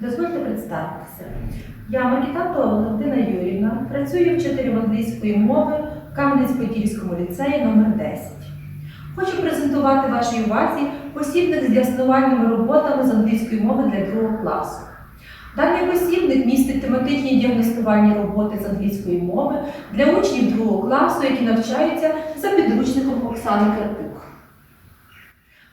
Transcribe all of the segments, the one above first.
дозвольте представитися. Я Макітато Валентина Юрівна, працюю вчителем англійської мови в Кам'янець-Подільському ліцеї номер 10 Хочу презентувати вашій увазі посібник з діагностувальними роботами з англійської мови для другого класу. Даний посібник містить тематичні діагностувальні роботи з англійської мови для учнів другого класу, які навчаються за підручником Оксани Карпюк.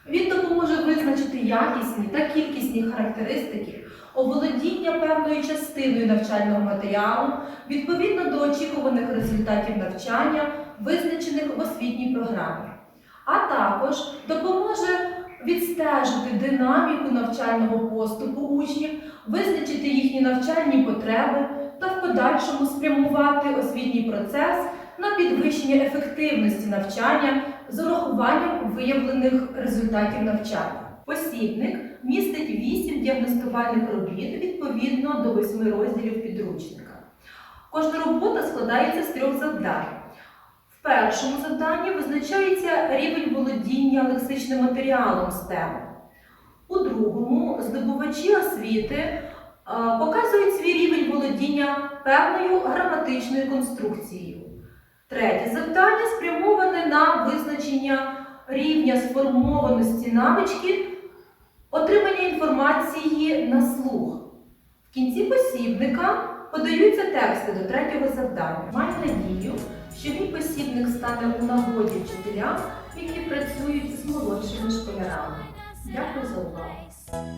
Він допоможе визначити якісні та кількісні характеристики оволодіння певною частиною навчального матеріалу відповідно до очікуваних результатів навчання, визначених в освітній програмі, а також допоможе відстежити динаміку навчального поступу учнів, визначити їхні навчальні потреби та в подальшому спрямувати освітній процес на підвищення ефективності навчання з урахуванням виявлених результатів навчання. Посібник містить 8 діагностувальних робіт відповідно до 8 розділів підручника. Кожна робота складається з трьох завдань. В першому завданні визначається рівень володіння лексичним матеріалом з теми. У другому здобувачі освіти е, показують свій рівень володіння певною граматичною конструкцією. Третє завдання спрямоване на визначення рівня сформованості навички отримання інформації на слух. В кінці посібника подаються тексти до третього завдання. Маю надію, що мій посібник стане у нагоді вчителям, які працюють з молодшими школярами. Дякую за увагу.